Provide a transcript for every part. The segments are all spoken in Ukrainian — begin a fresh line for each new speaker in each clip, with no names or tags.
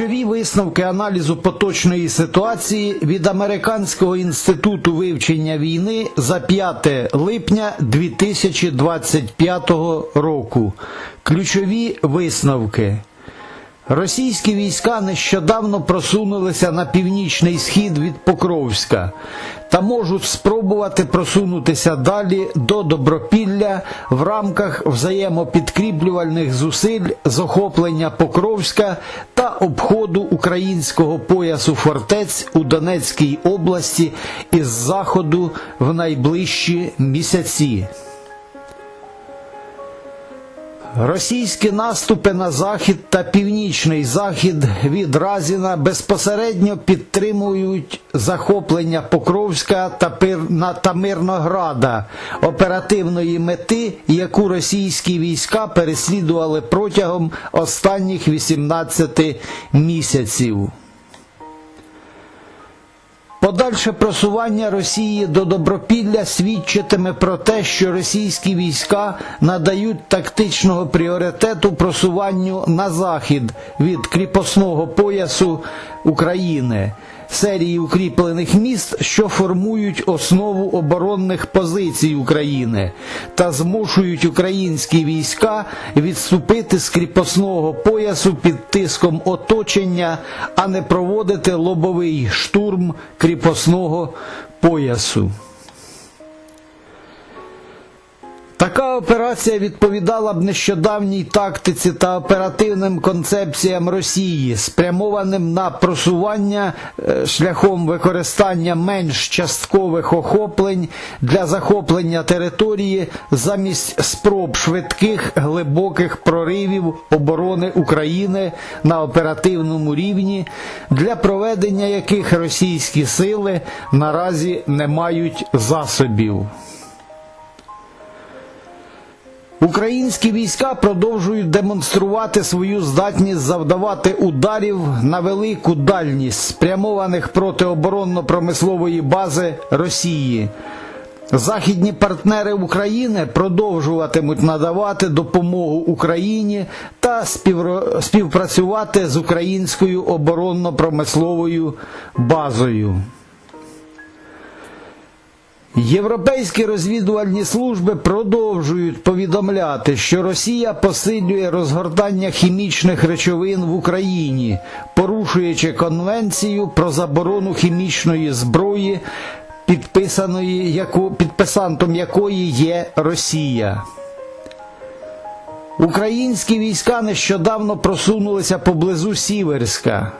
Ключові висновки аналізу поточної ситуації від Американського інституту вивчення війни за 5 липня 2025 року. Ключові висновки. Російські війська нещодавно просунулися на північний схід від Покровська та можуть спробувати просунутися далі до Добропілля в рамках взаємопідкріплювальних зусиль з охоплення Покровська та обходу українського поясу фортець у Донецькій області із заходу в найближчі місяці. Російські наступи на захід та північний захід від Разіна безпосередньо підтримують захоплення Покровська та, Пирна та Мирнограда, оперативної мети, яку російські війська переслідували протягом останніх 18 місяців. Подальше просування Росії до Добропілля свідчитиме про те, що російські війська надають тактичного пріоритету просуванню на захід від кріпосного поясу України, серії укріплених міст, що формують основу оборонних позицій України та змушують українські війська відступити з кріпосного поясу під тиском оточення, а не проводити лобовий штурм кріпосного поясу. Така операція відповідала б нещодавній тактиці та оперативним концепціям Росії, спрямованим на просування е, шляхом використання менш часткових охоплень для захоплення території замість спроб швидких глибоких проривів оборони України на оперативному рівні, для проведення яких російські сили наразі не мають засобів. Українські війська продовжують демонструвати свою здатність завдавати ударів на велику дальність, спрямованих проти оборонно-промислової бази Росії. Західні партнери України продовжуватимуть надавати допомогу Україні та співпрацювати з українською оборонно-промисловою базою. Європейські розвідувальні служби продовжують повідомляти, що Росія посилює розгортання хімічних речовин в Україні, порушуючи конвенцію про заборону хімічної зброї, підписаної яку, підписантом якої є Росія. Українські війська нещодавно просунулися поблизу Сіверська.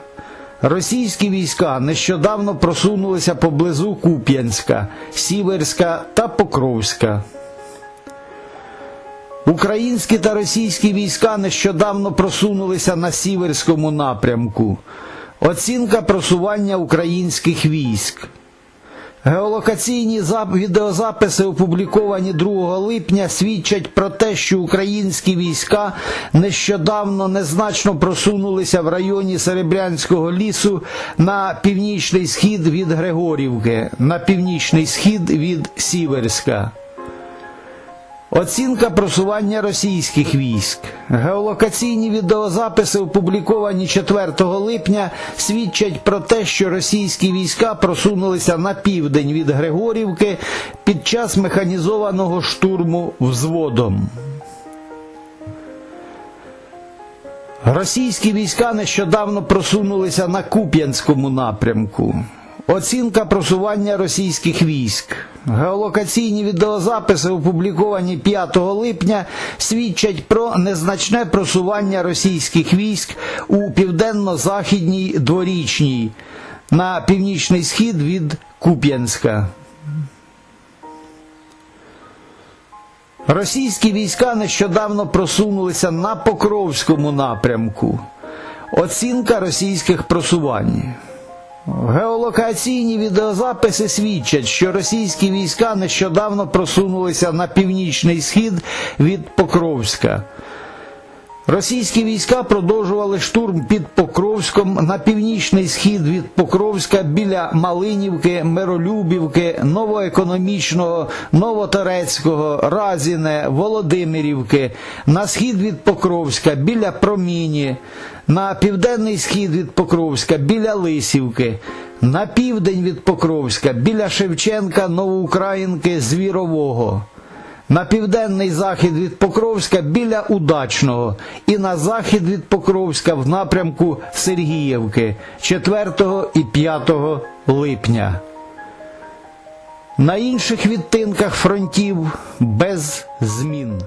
Російські війська нещодавно просунулися поблизу Куп'янська, Сіверська та Покровська. Українські та російські війська нещодавно просунулися на Сіверському напрямку. Оцінка просування українських військ. Геолокаційні зап- відеозаписи, опубліковані 2 липня, свідчать про те, що українські війська нещодавно незначно просунулися в районі Серебрянського лісу на північний схід від Григорівки, на північний схід від Сіверська. Оцінка просування російських військ. Геолокаційні відеозаписи, опубліковані 4 липня, свідчать про те, що російські війська просунулися на південь від Григорівки під час механізованого штурму взводом. Російські війська нещодавно просунулися на Куп'янському напрямку. Оцінка просування російських військ. Геолокаційні відеозаписи, опубліковані 5 липня, свідчать про незначне просування російських військ у південно-західній дворічній на північний схід від Куп'янська. Російські війська нещодавно просунулися на Покровському напрямку. Оцінка російських просувань. Геолокаційні відеозаписи свідчать, що російські війська нещодавно просунулися на північний схід від Покровська. Російські війська продовжували штурм під Покровськом на північний схід від Покровська біля Малинівки, Миролюбівки, Новоекономічного, Новоторецького, Разіне, Володимирівки, на схід від Покровська біля Проміні, на південний схід від Покровська біля Лисівки, на південь від Покровська біля Шевченка, Новоукраїнки, Звірового на південний захід від Покровська біля Удачного і на захід від Покровська в напрямку Сергіївки 4 і 5 липня. На інших відтинках фронтів без змін.